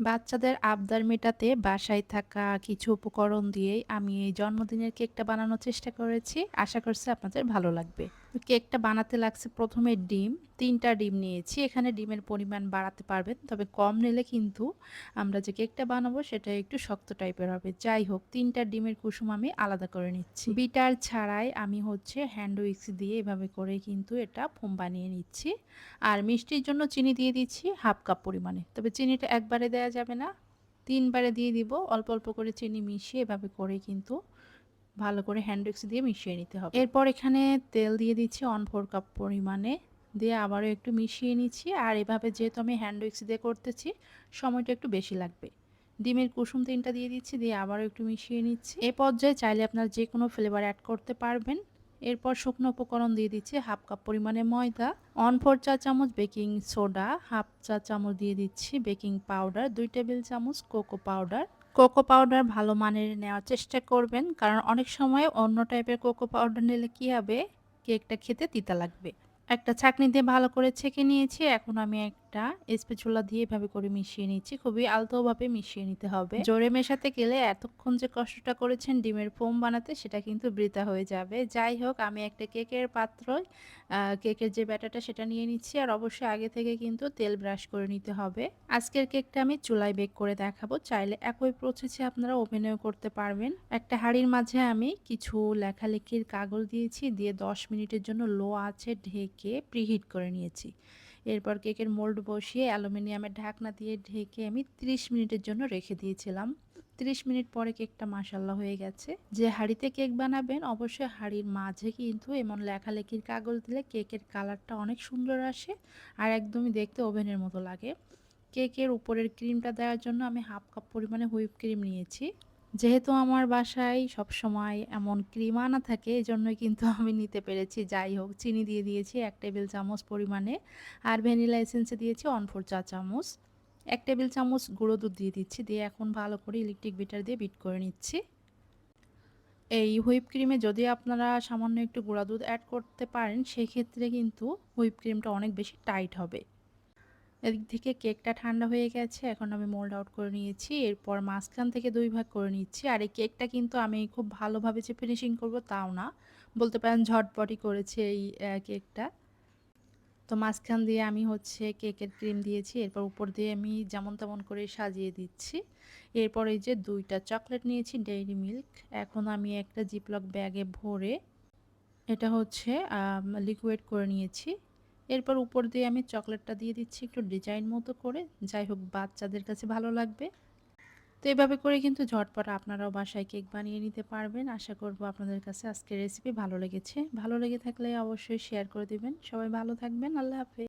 বাচ্চাদের আবদার মেটাতে বাসায় থাকা কিছু উপকরণ দিয়েই আমি এই জন্মদিনের কেকটা বানানোর চেষ্টা করেছি। আশা করছি আপনাদের ভালো লাগবে। কেকটা বানাতে লাগছে প্রথমে ডিম, তিনটা ডিম নিয়েছি। এখানে ডিমের পরিমাণ বাড়াতে পারবেন, তবে কম নিলে কিন্তু আমরা যে কেকটা বানাবো সেটা একটু শক্ত টাইপের হবে। যাই হোক, তিনটা ডিমের কুসুম আমি আলাদা করে নিচ্ছি। বিটার ছাড়াই আমি হচ্ছে হ্যান্ড উইক্স দিয়ে এভাবে করে কিন্তু এটা ফোম বানিয়ে নিচ্ছি। আর মিষ্টির জন্য চিনি দিয়ে দিচ্ছি হাফ কাপ পরিমাণে। তবে চিনিটা একবারে দেওয়া যাবে না, তিনবারে দিয়ে দিব। অল্প অল্প করে চিনি মিশিয়ে এভাবে করে কিন্তু ভালো করে হ্যান্ড হ্যান্ডউইক্স দিয়ে মিশিয়ে নিতে হবে। এরপর এখানে তেল দিয়ে দিচ্ছি অন ফোর কাপ পরিমাণে। দিয়ে আবারও একটু মিশিয়ে নিচ্ছি। আর এভাবে যেহেতু আমি হ্যান্ড হ্যান্ডউইক্স দিয়ে করতেছি, সময়টা একটু বেশি লাগবে। ডিমের কুসুম তিনটা দিয়ে দিচ্ছি, দিয়ে আবারও একটু মিশিয়ে নিচ্ছি। এ পর্যায়ে চাইলে আপনার যে কোনো ফ্লেভার অ্যাড করতে পারবেন। এরপর শুকনো উপকরণ দিয়ে দিচ্ছি হাফ কাপ পরিমাণে ময়দা। অন ফোর চা চামচ বেকিং সোডা হাফ চা চামচ দিয়ে দিচ্ছি বেকিং পাউডার দুই টেবিল চামচ কোকো পাউডার কোকো পাউডার ভালো মানের নেওয়ার চেষ্টা করবেন। কারণ অনেক সময় অন্য টাইপের কোকো পাউডার নিলে কী হবে? কেকটা খেতে তিতা লাগবে। একটা ছাঁকনি দিয়ে ভালো করে ছেঁকে নিয়েছি। এখন আমি একটা স্পেচুলা দিয়ে এভাবে করে মিশিয়ে নিচ্ছি। খুবই আলতোভাবে মিশিয়ে নিতে হবে। জোরে মেশাতে গেলে এতক্ষণ যে কষ্টটা করেছেন ডিমের ফোম বানাতে, সেটা কিন্তু বৃথা হয়ে যাবে। যাই হোক, আমি একটা কেকের পাত্রয় কেকের যে ব্যাটাটা সেটা নিয়ে নিচ্ছি আর অবশ্যই আগে থেকে কিন্তু তেল ব্রাশ করে নিতে হবে। আজকের কেকটা আমি চুলায় বেক করে দেখাবো। চাইলে একই প্রসেসে আপনারা ওভেনেও করতে পারবেন। একটা হাঁড়ির মাঝে আমি কিছু লেখালেখির কাগজ দিয়েছি, দিয়ে দশ মিনিটের জন্য লো আছে ঢেকে প্রিহিট করে নিয়েছি। এরপর কেকের মোল্ড বসিয়ে অ্যালুমিনিয়ামের ঢাকনা দিয়ে ঢেকে আমি 30 মিনিটের জন্য রেখে দিয়েছিলাম। 30 মিনিট পরে কেকটা মাসাল্লা হয়ে গেছে। যে হাঁড়িতে কেক বানাবেন অবশ্যই হাঁড়ির মাঝে কিন্তু এমন লেখালেখির কাগজ দিলে কেকের কালারটা অনেক সুন্দর আসে আর একদমই দেখতে ওভেনের মতো লাগে। কেকের উপরের ক্রিমটা দেওয়ার জন্য আমি হাফ কাপ পরিমাণে হুইপ ক্রিম নিয়েছি। যেহেতু আমার বাসায় সব সময় এমন ক্রিম আনা থাকে এই জন্যই কিন্তু আমি নিতে পেরেছি। যাই হোক, চিনি দিয়ে দিয়েছি এক টেবিল চামচ পরিমাণে আর ভ্যানিলা এসেন্সে দিয়েছি অন ফোর চা চামচ। এক টেবিল চামচ গুঁড়ো দুধ দিয়ে দিচ্ছি, দিয়ে এখন ভালো করে ইলেকট্রিক বিটার দিয়ে বিট করে নিচ্ছি। এই হুইপ ক্রিমে যদি আপনারা সামান্য একটু গুঁড়া দুধ অ্যাড করতে পারেন, সেক্ষেত্রে কিন্তু হুইপ ক্রিমটা অনেক বেশি টাইট হবে। এদিক থেকে কেকটা ঠান্ডা হয়ে গেছে, এখন আমি মোল্ড আউট করে নিয়েছি, এরপর মাঝখান থেকে দুই ভাগ করে নিচ্ছি, আর এই কেকটা কিন্তু আমি খুব ভালোভাবে যে ফিনিশিং করব তাও না, বলতে পারেন ঝটপটি করেছে এই কেকটা। তো মাঝখান দিয়ে আমি হচ্ছে কেকের ক্রিম দিয়েছি, এরপর উপর দিয়ে আমি যেমন তেমন করে সাজিয়ে দিচ্ছি। এরপর এই যে দুইটা চকলেট নিয়েছি ডেইরি মিল্ক এখন আমি একটা জিপলক ব্যাগে ভরে এটা হচ্ছে লিকুইড করে নিয়েছি। এরপর উপর দিয়ে আমি চকলেটটা দিয়ে দিচ্ছি একটু ডিজাইন মতো করে। যাই হোক, বাচ্চাদের কাছে ভালো লাগবে। তো এভাবে করে কিন্তু ঝটপট আপনারাও বাসায় কেক বানিয়ে নিতে পারবেন। আশা করব আপনাদের কাছে আজকের রেসিপি ভালো লেগেছে। ভালো লেগে থাকলে অবশ্যই শেয়ার করে দেবেন। সবাই ভালো থাকবেন। আল্লাহ হাফেজ।